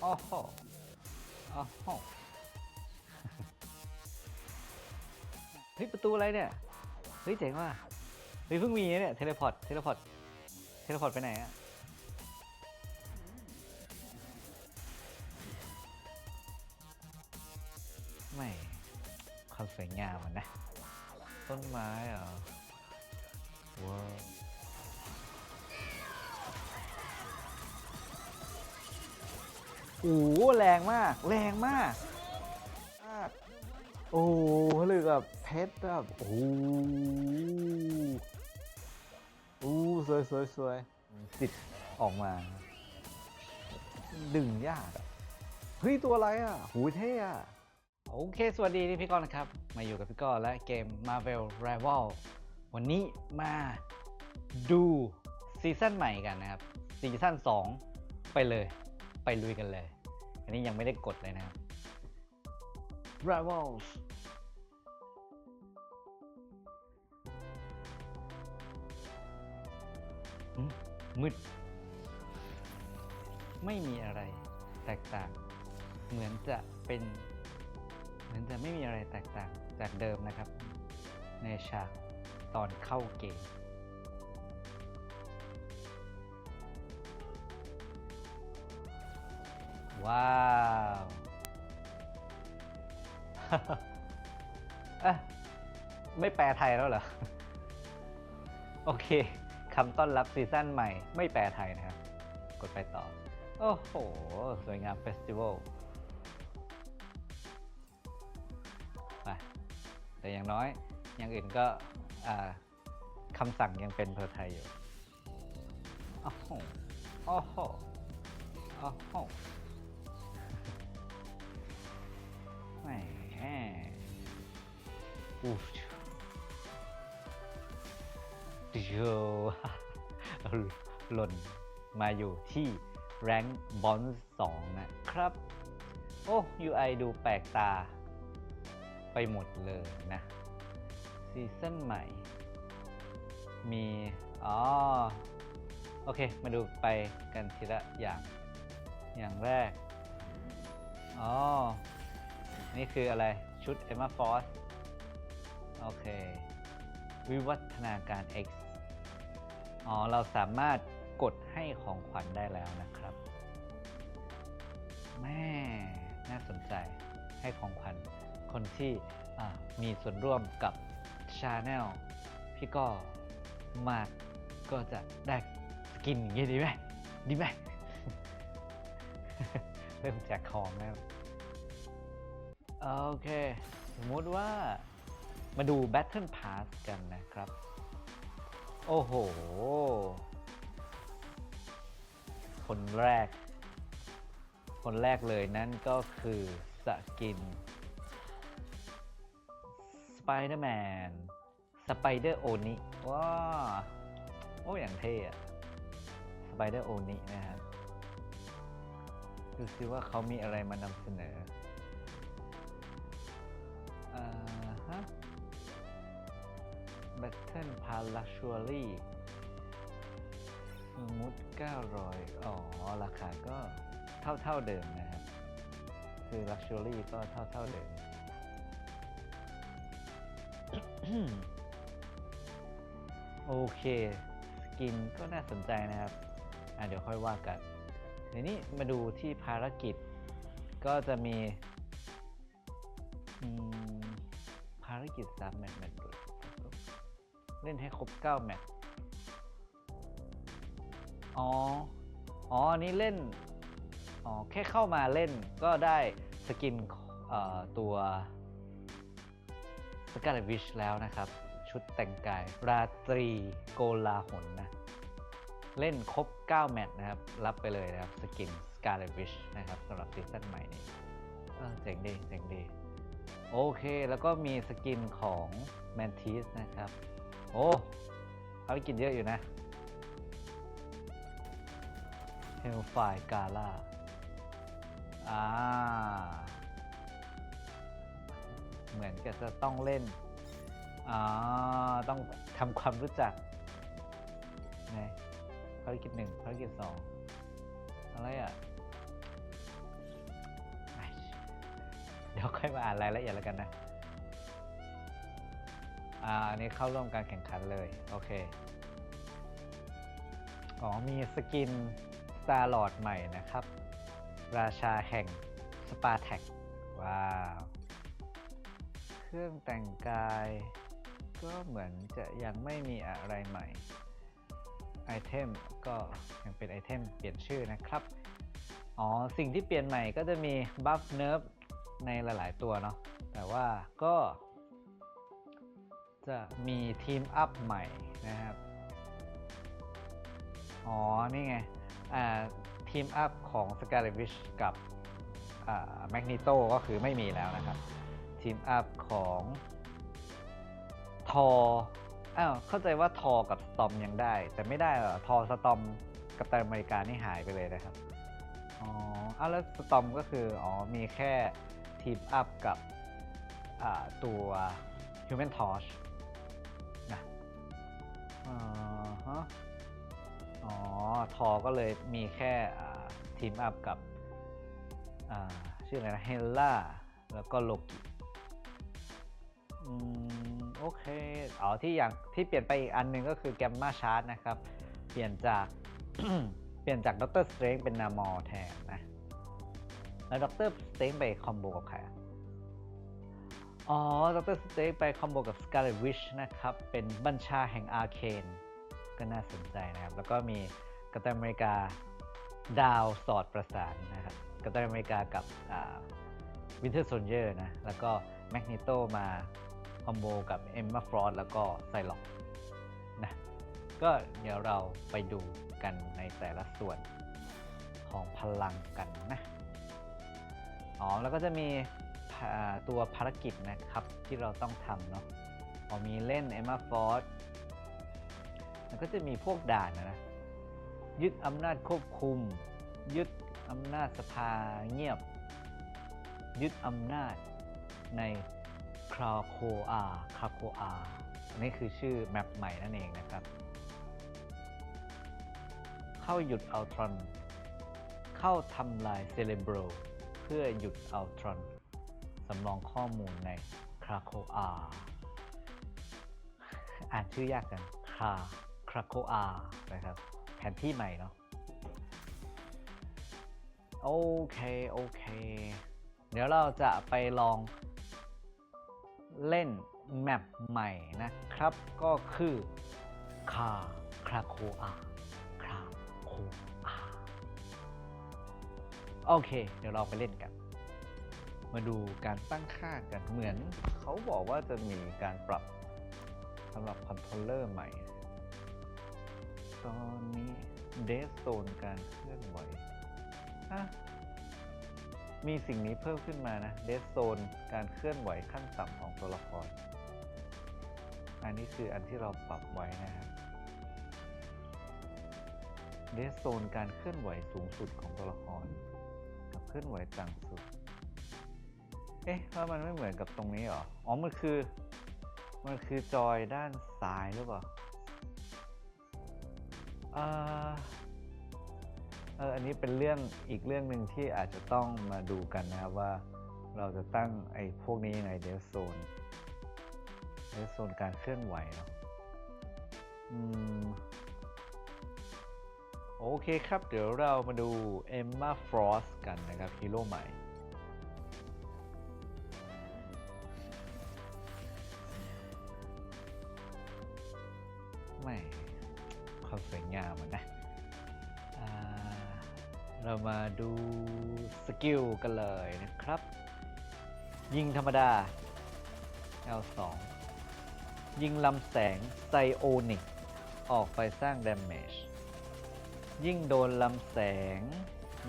โอ้โหโอ้โหเฮ้ยประตูอะไรเนี่ย เฮ้ยเจ๋งว่ะ เฮ้ยเพิ่งมีนะเนี่ยเทเลพอร์ต เทเลพอร์ต เทเลพอร์ตไปไหนอะไม่ความสวยงามมันนะ ต้นไม้เหรอว้าว โอ้โหแรงมาก แรงมาก โอ้โหผลึกแบบเพชรแบบโอ้โหโอ้สวยสวยสวยติดออกมา ดึงยากเฮ้ย ตัวอะไรอะ หูเท่อะโอเค สวัสดีนี่พี่ก้อนนะครับ มาอยู่กับพี่ก้อนและเกม Marvel Rival วันนี้มาดูซีซั่นใหม่กันนะครับ ซีซั่น 2 ไปเลย ไปลุยกันเลย อันนี้ยังไม่ได้กดเลยนะครับ Rivals อืมมืด ไม่มีอะไรแตกต่าง เหมือนจะเป็น เหมือนจะไม่มีอะไรแตกต่างจากเดิมนะครับ ในฉากตอนเข้าเกม ว้าวเอ๊ะไม่แปลไทยแล้วเหรอ โอเคคำต้อนรับซีซั่นใหม่ ไม่แปลไทยนะครับ กดไปต่อ โอ้โห สวยงามเฟสติวัลไปแต่อย่างน้อย อย่างอื่นก็คำสั่งยังเป็นภาษาไทยอยู่ โอ้โห โอ้โห โอ้โห อู้ดิโยหล่นมาอยู่ที่แรงบอลสองนะครับ โอ้ UI ดูแปลกตา ไปหมดเลยนะซีซั่นใหม่ มี อ๋อ โอเค มาดูไปกันทีละอย่าง อย่างแรก อ๋อ นี่คืออะไรชุด Emma Frost โอเค วิวัฒนาการ X อ๋อ เราสามารถกดให้ของขวัญได้แล้วนะครับ แม่ น่าสนใจให้ของขวัญคนที่มีส่วนร่วมกับชาแนลพี่ก็มากก็จะได้สกินอย่างนี้ดีไหมดีไหมเริ่มแจกของแล้วโอเค สมมติว่า มาดู Battle Pass กันนะครับ โอ้โห คนแรก คนแรกเลยนั่นก็คือสกิน Spider-Man Spider Oni ว้าโอ้อย่างเท่อะ Spider Oni นะครับดูซิว่าเขามีอะไรมานำเสนออ่าฮะ Battle Pass Luxury สมมุติ900 อ๋อ ราคาก็เท่าเท่าเดิมนะครับ คือ Luxury ก็เท่าเท่าเดิม โอเค สกินก็น่าสนใจนะครับ อะเดี๋ยวค่อยว่ากันเดี๋ยวนี้มาดูที่ภารกิจก็จะมีภารกิจสามแมตช์แมตช์ดู เล่นให้ครบ 9 แมตช์ อ๋อ อ๋อนนี้เล่น อ๋อ แค่เข้ามาเล่นก็ได้สกินตัวสกา e t วิชแล้วนะครับ ชุดแต่งกาย ราตรีโกลาหนนะ เล่นครบ 9 แมตช์นะครับ รับไปเลยนะครับ สกิน Scarlet Witch นะครับสำหรับซีซั่นใหม่นี้เออเจ๋งดีเจ๋งดี โอเค แล้วก็มีสกินของ Mantis นะครับ โอ้ภารกิจเยอะอยู่นะ Hellfire Gala อ่า เหมือนกับจะต้องเล่น อ่า ต้องทำความรู้จักไงภารกิจหนึ่งภารกิจสองอะไรอะ เดี๋ยวค่อยมาอ่านรายละเอียดแล้วกันนะ อ่าอันนี้เข้าร่วมการแข่งขันเลย โอเค อ๋อ มีสกิน Star Lord ใหม่นะครับ ราชาแห่งสปาแท็กว้าว เครื่องแต่งกาย ก็เหมือนจะยังไม่มีอะไรใหม่ไอเทมก็ยังเป็นไอเทมเปลี่ยนชื่อนะครับ อ๋อ สิ่งที่เปลี่ยนใหม่ก็จะมีบัฟเนิร์ฟในหลาย ๆ ตัวเนาะแต่ว่าก็ จะมีทีมอัพใหม่นะครับ อ๋อ นี่ไง อ่า ทีมอัพของ Scarlet Witch กับอ่า Magneto ก็คือไม่มีแล้วนะครับ ทีมอัพของทออ้าวเข้าใจว่าทอกับสตอมยังได้ แต่ไม่ได้เหรอทอสตอมกับตันอเมริกานี่หายไปเลยนะครับ อ๋ออ้าวแล้วสตอมก็คือ อ๋อ มีแค่ทีมอัพกับตัว Human Torch อ่าฮะ อ๋อ ทอก็เลยมีแค่ทีมอัพกับ อ่า ชื่ออะไรนะเฮลล่า แล้วก็โลกิ อืม โอเค อ๋อ ที่อย่างที่เปลี่ยนไปอีกอันหนึ่งก็คือแกมมาชาร์ t นะครับ เปลี่ยนจาก เปลี่ยนจากด็อกเตอร์สเตรนเป็นนามอแทนนะ แล้วด็อกเตอร์สเตรนไปคอมโบกับใครอะ อ๋อดรสเตรนไปคอมโบกับ Scarlet Witch นะครับ เป็นบัญชาแห่งอาเคนก็น่าสนใจนะครับ แล้วก็มีกัปตันอเมริกาดาวสอดประสานนะครับกัปตันอเมริกากับวินเทอร์โซ i เ r อร์นะ แล้วก็แมกน e โตมาคอมโบกับเอมมาฟรอสแล้วก็ไซล็อกนะก็เดี๋ยวเราไปดูกันในแต่ละส่วนของพลังกันนะ อ๋อ แล้วก็จะมี ตัวภารกิจนะครับที่เราต้องทำเนาะพอมีเล่น Emma Ford มันก็จะมีพวกด่านนะนะยึดอำนาจควบคุม ยึดอำนาจสภาเงียบ ยึดอำนาจในคราโคอาคราโคอาอันนี้คือชื่อแมปใหม่นั่นเองนะครับ เข้าหยุดอัลตรอน เข้าทำลายเซเลบรเพื่อหยุดอัลตรอน สำรองข้อมูลในคราโคอาอ่านชื่อยากกันคาคราโคอานะครับ แผนที่ใหม่เนาะโอเค โอเค เดี๋ยวเราจะไปลองเล่นแมปใหม่นะครับ ก็คือคาคราโคอาคราโคอาโอเค เดี๋ยวเราไปเล่นกัน มาดูการตั้งค่ากันเหมือนเขาบอกว่าจะมีการปรับสำหรับคอนโทรลเลอร์ใหม่ ตอนนี้เดสโซนการเคลื่อนไหวฮะมีสิ่งนี้เพิ่มขึ้นมานะเดสโซนการเคลื่อนไหวขั้นต่ำของตัวละคร อันนี้คืออันที่เราปรับไว้นะครับเดสโซนการเคลื่อนไหวสูงสุดของตัวละคร กับเคลื่อนไหวต่ำสุด เอ๊ะแล้วมันไม่เหมือนกับตรงนี้หรอ อ๋อ มันคือ มันคือจอยด้านซ้ายหรือเปล่าเออเอออันนี้เป็นเรื่องอีกเรื่องหนึ่งที่อาจจะต้องมาดูกันนะครับว่าเราจะตั้งไอ้พวกนี้ยังไงเดสโซนเดสโซนการเคลื่อนไหวเนาะอืมโอเคครับ เดี๋ยวเรามาดู Emma Frost กันนะครับฮีโร่ใหม่ ความสวยงามนะอ่าเรามาดูสกิลกันเลยนะครับ ยิงธรรมดา L2 ยิงลำแสงไซโอนิก ออกไปสร้างดาเมจยิ่งโดนลำแสง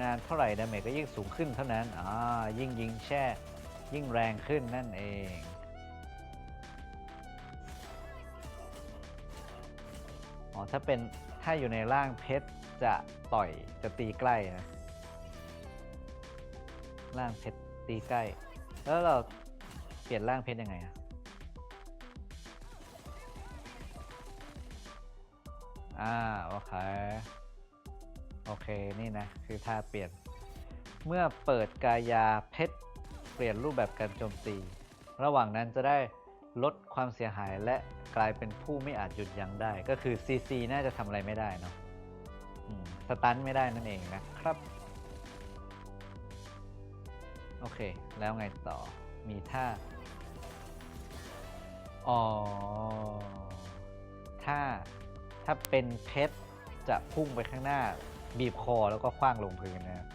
นานเท่าไหร่ดาเมจก็ยิ่งสูงขึ้นเท่านั้น อ่า ยิ่งยิงแช่ ยิ่งแรงขึ้นนั่นเอง อ๋อถ้าเป็นถ้าอยู่ในร่างเพชรจะต่อยจะตีใกล้นะร่างเพชรตีใกล้ แล้วเราเปลี่ยนร่างเพชรยังไงอะอ่าโอเคโอเคนี่นะคือท่าเปลี่ยน เมื่อเปิดกายาเพชรเปลี่ยนรูปแบบการโจมตี ระหว่างนั้นจะได้ ลดความเสียหายและกลายเป็นผู้ไม่อาจหยุดยั้งได้ ก็คือ CC น่าจะทำอะไรไม่ได้เนาะสตันไม่ได้นั่นเองนะครับ โอเค แล้วไงต่อมีท่า อ๋อ ถ้า ถ้าเป็นเพชรจะพุ่งไปข้างหน้า บีบคอแล้วก็คว้างลงพื้นนะ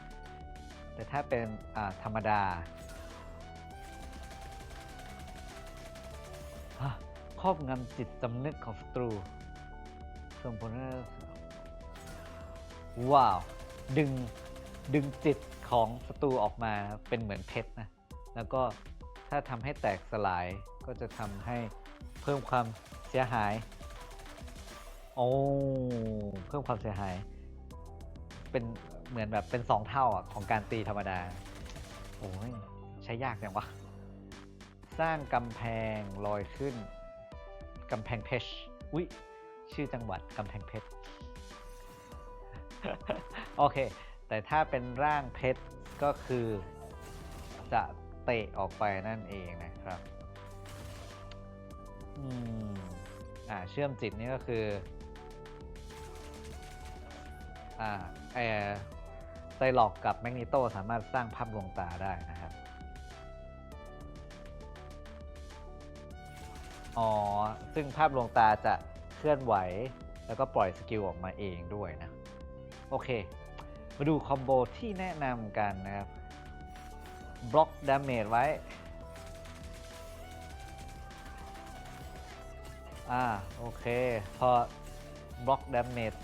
แต่ถ้าเป็นธรรมดา ครอบงำจิตสำนึกของศัตรูส่งผลให้ว้าว ดึง ดึงจิตของศัตรูออกมาเป็นเหมือนเพชรนะ แล้วก็ถ้าทำให้แตกสลายก็จะทำให้เพิ่มความเสียหาย โอ้ เพิ่มความเสียหาย เป็นเหมือนแบบเป็นสองเท่าอะของการตีธรรมดา โอ้ย ใช้ยากจังวะ สร้างกำแพงลอยขึ้น กำแพงเพชรอุ๊ยชื่อจังหวัดกำแพงเพชรโอเค แต่ถ้าเป็นร่างเพชรก็คือจะเตะออกไปนั่นเองนะครับอืมอ่าเชื่อมจิตนี่ก็คืออ่าไอไซลอกกับแมกนีโตสามารถสร้างภาพลวงตาได้นะครับ อ๋อ ซึ่งภาพลวงตาจะเคลื่อนไหว แล้วก็ปล่อยสกิลออกมาเองด้วยนะ โอเค มาดูคอมโบที่แนะนำกันนะครับ บล็อกดาเมจไว้ อ่า โอเค พอบล็อกดาเมจ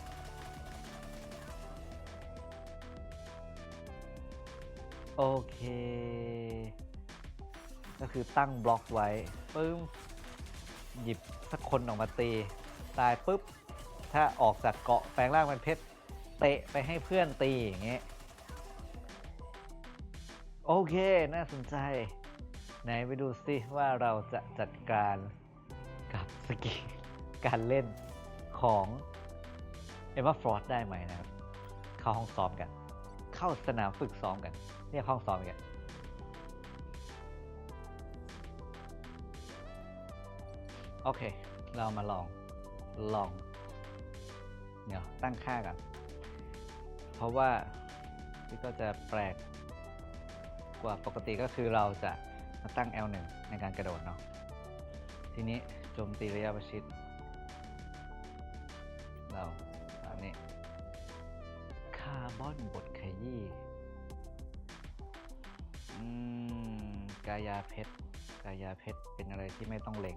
โอเค ก็คือตั้งบล็อกไว้ปึ้ม หยิบสักคนออกมาตีตายปุ๊บ ถ้าออกจากเกาะแปลงร่างเป็นเพชรเตะไปให้เพื่อนตีอย่างเงี้ยโอเค น่าสนใจ ไหนไปดูสิว่าเราจะจัดการกับสกิลการเล่นของเอม a าฟรอสได้ไหมนะครับ เข้าห้องซ้อมกัน เข้าสนามฝึกซ้อมกันเรียกห้องซ้อมกัน โอเค เรามาลอง ลอง เดี๋ยวตั้งค่ากันเพราะว่าที่ก็จะแปลกกว่าปกติก็คือเราจะมาตั้ง L1 ในการกระโดดเนาะ ทีนี้โจมตีระยะประชิด เราอันนี้ คาร์บอนบดขยี้กายาเพชรกายาเพชรเป็นอะไรที่ไม่ต้องเล็ง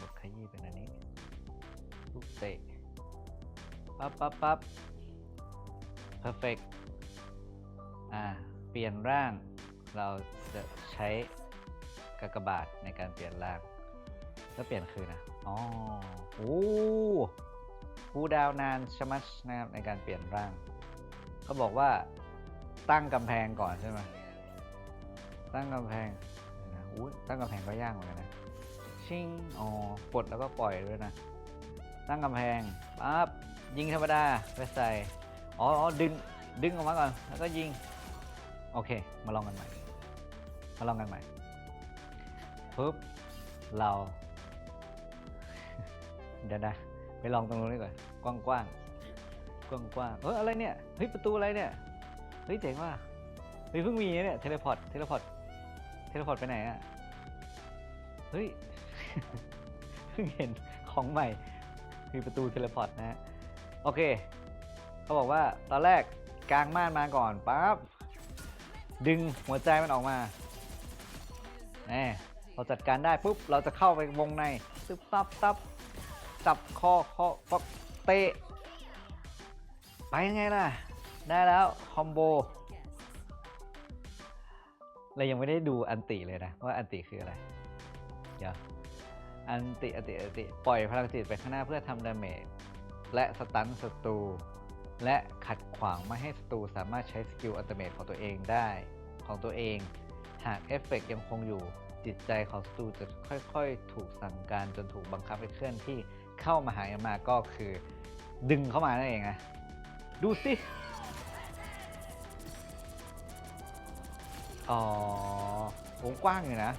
บบดขยี้เป็นอันนี้ลูกเตะปั๊บปั๊บปั๊บ perfect อ่า เปลี่ยนร่าง เราจะใช้กากบาทในการเปลี่ยนร่าง แล้วเปลี่ยนคือนะ อ๋อ โอ้คูลดาวน์นานชมัชนะครับในการเปลี่ยนร่าง เขาบอกว่าตั้งกำแพงก่อนใช่ไหมตั้งกำแพงนะอุ้ตั้งกำแพงก็ยากเหมือนกันนะ ชิงอ๋อกดแล้วก็ปล่อยด้วยนะ ตั้งกำแพงปั๊บยิงธรรมดาไปใส่ อ๋ออดึง ดึงออกมาก่อน แล้วก็ยิง โอเค มาลองกันใหม่ มาลองกันใหม่ปุ๊บ เรา เดี๋ยวนะ ไปลองตรงนู้นดีกว่า กว้างกว้างกว้างกว้างๆเฮ้ยอะไรเนี่ย เฮ้ย ประตูอะไรเนี่ย เฮ้ย เจ๋งว่ะ เฮ้ย เพิ่งมีเนี่ย เทเลพอร์ต เทเลพอร์ต เทเลพอร์ตไปไหนอะเฮ้ย เพิ่งเห็นของใหม่ มีประตูเทเลพอร์ตนะฮะ โอเค เขาบอกว่าตอนแรกกางม่านมาก่อนปั๊บ ดึงหัวใจมันออกมาแหมเราจัดการได้ปุ๊บ เราจะเข้าไปวงในตึ๊บตับตับจับคอคอปั๊บเตะ ไปยังไงล่ะ ได้แล้วคอมโบเรายังไม่ได้ดูอันติเลยนะ ว่าอันติคืออะไร เดี๋ยว อันติอันติอันติ ปล่อยพลังจิตไปข้างหน้าเพื่อทำดาเมจและสตันศัตรูและขัดขวางไม่ให้ศัตรูสามารถใช้สกิลอัตเมทของตัวเองได้ของตัวเอง หากเอฟเฟกต์ยังคงอยู่จิตใจของศัตรูจะค่อยๆ ถูกสั่งการจนถูกบังคับให้เคลื่อนที่เข้ามาหาเอมมาก็คือ ดึงเข้ามานั่นเองนะดูสิอ๋อวงกว้างอยู่นะ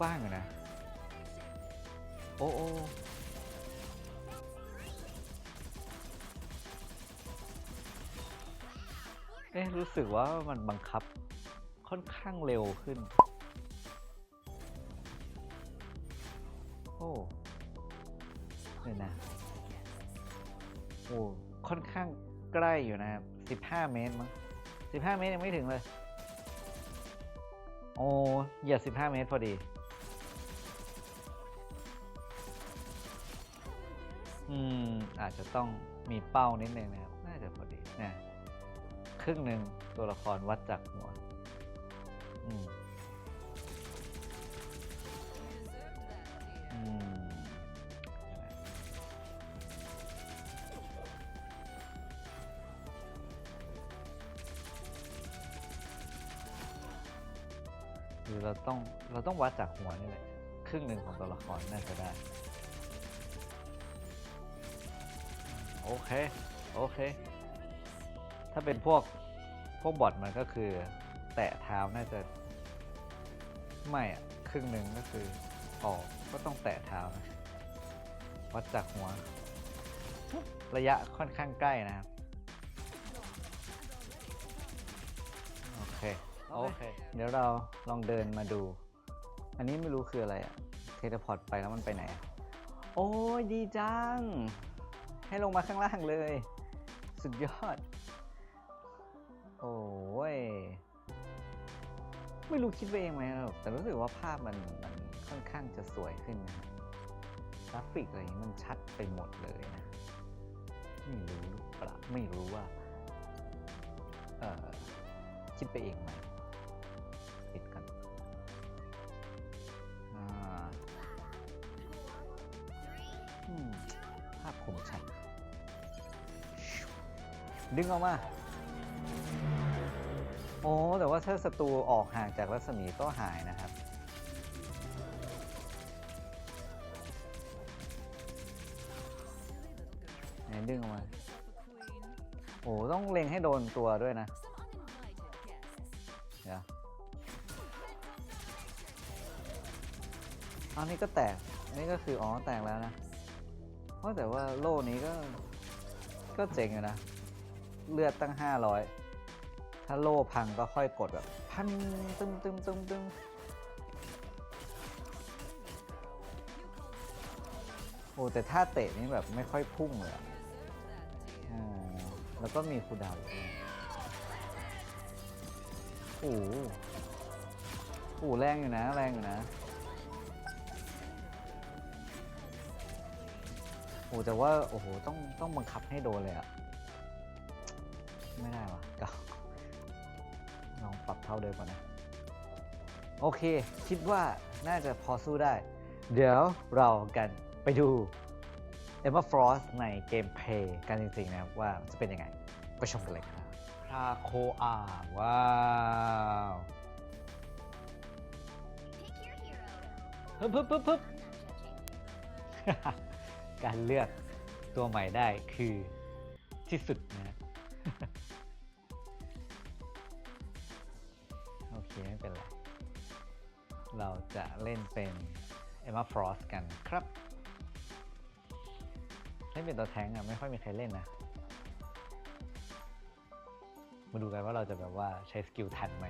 กว้างอยู่นะ โอ้โอ้เอ๊ะรู้สึกว่ามันบังคับค่อนข้างเร็วขึ้น โอ้เนี่ยนะ โอ้ ค่อนข้างใกล้อยู่นะครับ 15 เมตรมั้ง15 เมตรยังไม่ถึงเลย โอ้เหยียด15 เมตรพอดี อืมอาจจะต้องมีเป้านิดนึงนะครับ น่าจะพอดีนะครึ่งหนึ่งตัวละครวัดจากหัวอืมอืมหรือเราต้องเราต้องวัดจากหัวนี่แหละครึ่งหนึ่งของตัวละครน่าจะได้ โอเค โอเค ถ้าเป็นพวก พวกบอทมันก็คือ แตะเท้าน่าจะ ไม่อะครึ่งหนึ่งก็คือ ออกก็ต้องแตะเท้านะวัดจากหัว ระยะค่อนข้างใกล้นะครับ โอเค โอเค เดี๋ยวเราลองเดินมาดู อันนี้ไม่รู้คืออะไรอะเทเลพอร์ตไปแล้วมันไปไหนอะโอ้ยดีจัง ให้ลงมาข้างล่างเลย สุดยอด โอ้ย ไม่รู้คิดไปเองไหมหรอกแต่รู้สึกว่าภาพมันมันค่อนข้างจะสวยขึ้นนะกราฟิกอะไรอย่างนี้มันชัดไปหมดเลยนะ ไม่รู้หรือเปล่าไม่รู้ว่า เอ่อคิดไปเองไหมปิดกันอ่าอืมภาพคมชัด ดึงออกมา โอ้ แต่ว่าถ้าศัตรูออกห่างจากรัศมีก็หายนะครับ ไหนดึงออกมา โอ้ ต้องเล็งให้โดนตัวด้วยนะ เดี๋ยวอันนี้ก็แตก นี่ก็คือ อ๋อ แตกแล้วนะ เพราะแต่ว่าโล่นี้ก็ ก็เจ๋งอยู่นะ เลือดตั้ง 500 ถ้าโล่พังก็ค่อยกดแบบ พันตึมตึมตึมตึมโอ้แต่ถ้าเตะนี่แบบไม่ค่อยพุ่งเลยอะแล้วก็มีคูดาวโอ้โหโอ้โหแรงอยู่นะ แรงอยู่นะโอ้แต่ว่า โอ้โห ต้องต้องบังคับให้โดนเลยอะ ไม่ได้วะก็ลองปรับเท่าเดิมก่อนนะ โอเค คิดว่าน่าจะพอสู้ได้ เดี๋ยวเรากันไปดู Emma Frost ในเกมเพลย์กันจริงๆนะครับว่าจะเป็นยังไง ไปชมกันเลยครับคราโคอาว้าว Pick your hero. ปึ๊บปึ๊บปึ๊บปึ๊บการเลือกตัวใหม่ได้คือที่สุดนะ เป็นไร เราจะเล่นเป็น Emma Frost กันครับ เล่นเป็นตัวแทงอะไม่ค่อยมีใครเล่นนะ มาดูกันว่าเราจะแบบว่าใช้สกิลทันไหม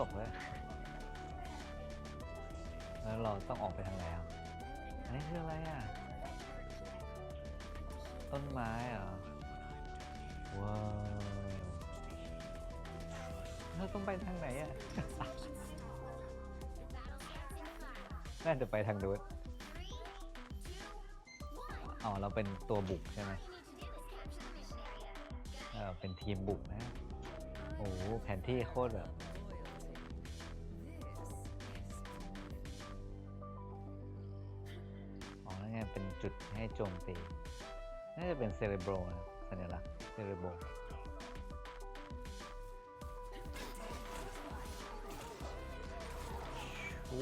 ตกด้วยแล้วเราต้องออกไปทางไหนอะอันนี้คืออะไรอะ ต้นไม้เหรอ ว้าวเราต้องไปทางไหนอะ น่าจะไปทางนู้นอ๋อ เราเป็นตัวบุกใช่ไหมเออเป็นทีมบุกนะ โอ้โหแผนที่โคตรแบบ ให้โจมตี น่าจะเป็นเซเรโบรนะสัญลักษณ์เซเรโบรโอ้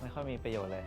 ไม่ค่อยมีประโยชน์เลย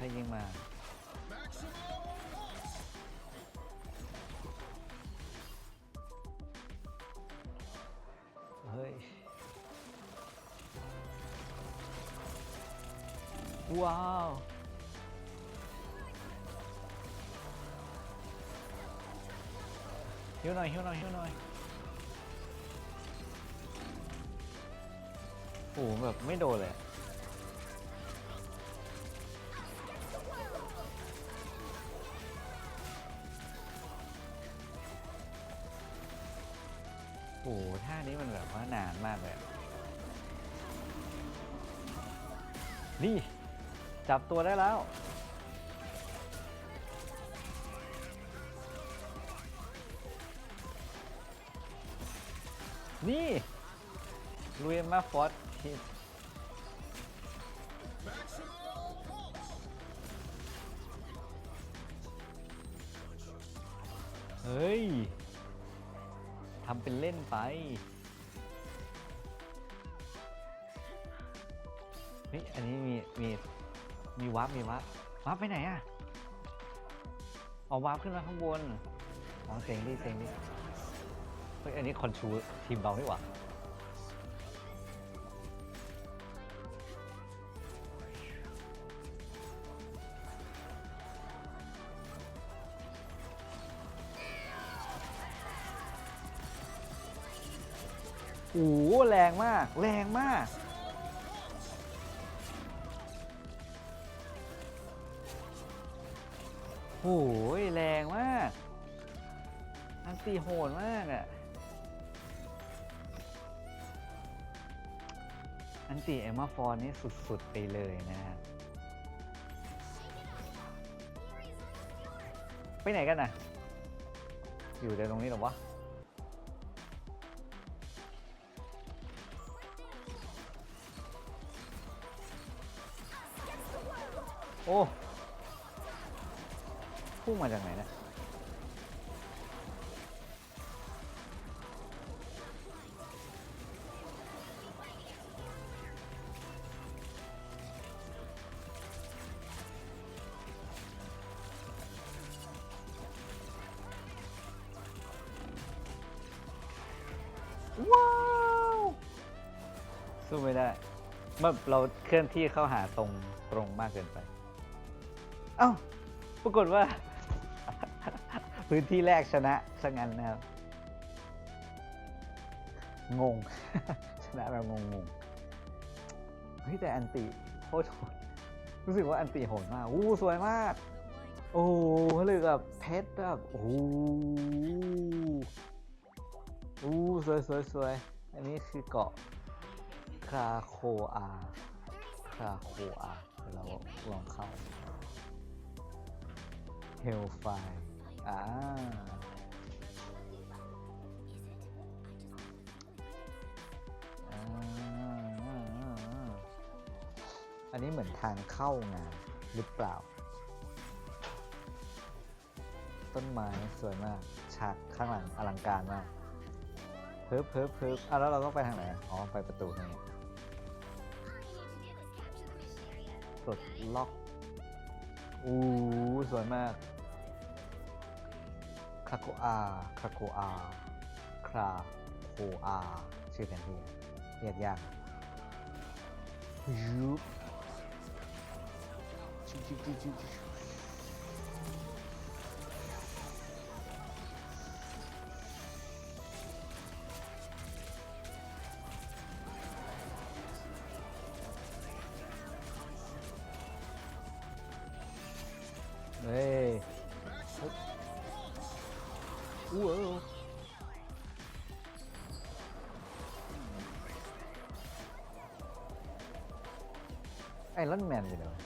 ใครยิงมา เฮ้ย ว้าวหิวหน่อยหิวหน่อยหิวหน่อยโอ้โหแบบไม่โดนเลย นี่ จับตัวได้แล้ว นี่ลุยมาฟอสฮิตเฮ้ย ทำเป็นเล่นไป เฮ้ยอันนี้มีมีมีวาร์ปมีวาร์ปวาร์ปไปไหนอะเอาวาร์ปขึ้นมาข้างบนอ๋อเสียงดิเสียงดิเฮ้ยอันนี้คอนชูทีมเราดีกว่าโอ้โหแรงมาก แรงมาก โอ้โหแรงมากอันตีโหดมากอะ่ะ อันตีเอมมาฟอนนี่สุด ๆ ไปเลยนะฮะ ไปไหนกันน่ะ อยู่แต่ตรงนี้หรอวะโอ้ พุ่งมาจากไหนนะว้าวสู้ไม่ได้แบบเราเคลื่อนที่เข้าหาตรงตรงมากเกินไป เอ้า ปรากฏว่า พื้นที่แรกชนะซะงั้นนะครับ งง ชนะแบบงงๆเฮ้ยแต่อันติโคตรโหดรู้สึกว่าอันติโหดมาก อู้สวยมาก โอ้โหเลยกับเพชรแบบโอ้โหอู้สวยสวยสวยอันนี้คือเกาะคาโคอาคาโคอาเดี๋ยวเราลองเข้าเฮลไฟ อ่าอันนี้เหมือนทางเข้างานหรือเปล่า ต้นไม้สวยมาก ฉากข้างหลังอลังการมากเพิบเพิบเพิบอะแล้วเราต้องไปทางไหนอ๋อไปประตูทางนี้ปลดล็อกอู้สวยมาก คาโคอาคาโคอาคราโคอาชื่อแผนที่เรียกยากยุบชิวชิวชิวชิว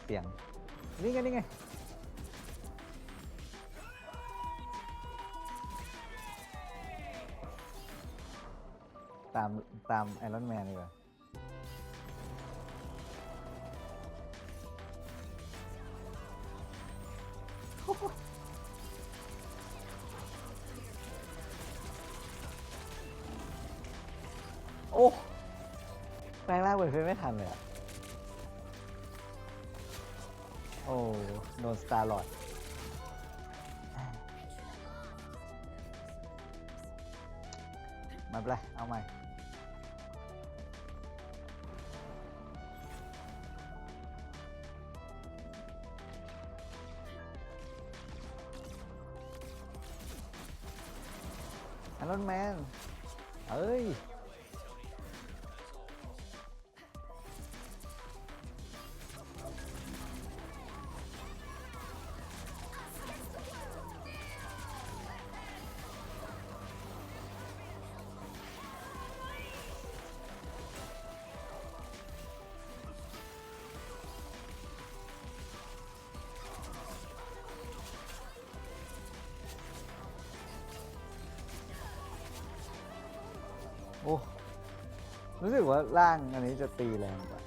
เสียง นี่ไงนี่ไงตามตามไอรอนแมนดีกว่า รู้สึกว่าร่างอันนี้จะตีแรงกว่า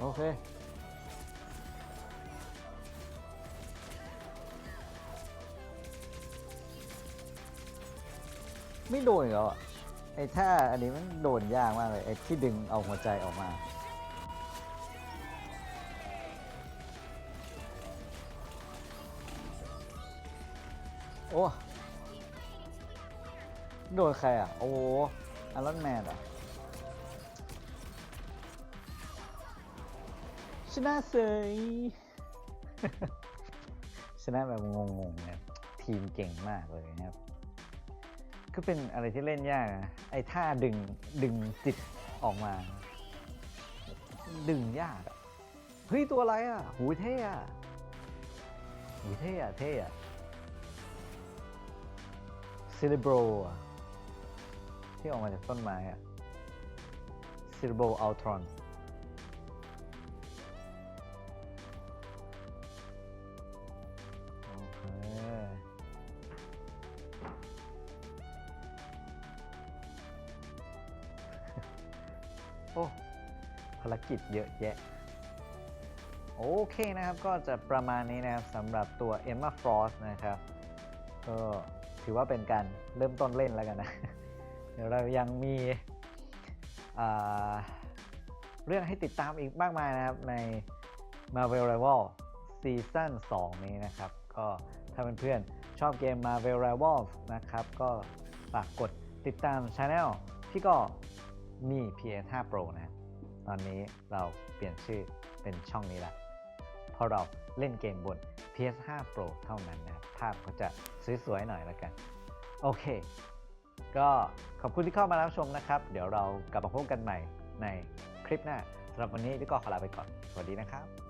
โอเค ไม่โดนอีกแล้วอะ ไอ้ท่าอันนี้มันโดนยากมากเลย ไอ้ที่ดึงเอาหัวใจออกมา โอ้โดนใครอะ โอ้อารอนแมนอะชนะเสยชนะแบบงงๆเนี่ยทีมเก่งมากเลยนะครับ ก็เป็นอะไรที่เล่นยากนะไอ้ท่าดึงดึงจิตออกมา ดึงยากเฮ้ย ตัวอะไรอะ หูเท่อะหูเท่อะเท่อะ ซิลิโบรที่ออกมาจากต้นไม้อะซิลิโบรอัลทรอนโอเคโอ้ภารกิจเยอะแยะ โอเคนะครับก็จะประมาณนี้นะครับสำหรับตัว Emma Frost นะครับ ก็ ถือว่าเป็นการเริ่มต้นเล่นแล้วกันนะ เดี๋ยวเรายังมีเรื่องให้ติดตามอีกมากมายนะครับ ใน Marvel Rival ซีซั่น2 นี้นะครับ ก็ถ้าเพื่อนๆชอบเกม Marvel Rivals นะครับ ก็ฝากกดติดตามช anel ที่ก็มี PS5 Pro นะ ตอนนี้เราเปลี่ยนชื่อเป็นช่องนี้ละเพราะเราเล่นเกมบน PS5 Pro เท่านั้นนะ ภาพก็จะสวยๆหน่อยแล้วกัน โอเค ก็ขอบคุณที่เข้ามารับชมนะครับ เดี๋ยวเรากลับมาพบกันใหม่ในคลิปหน้าสำหรับวันนี้พี่ก็ขอลาไปก่อน สวัสดีนะครับ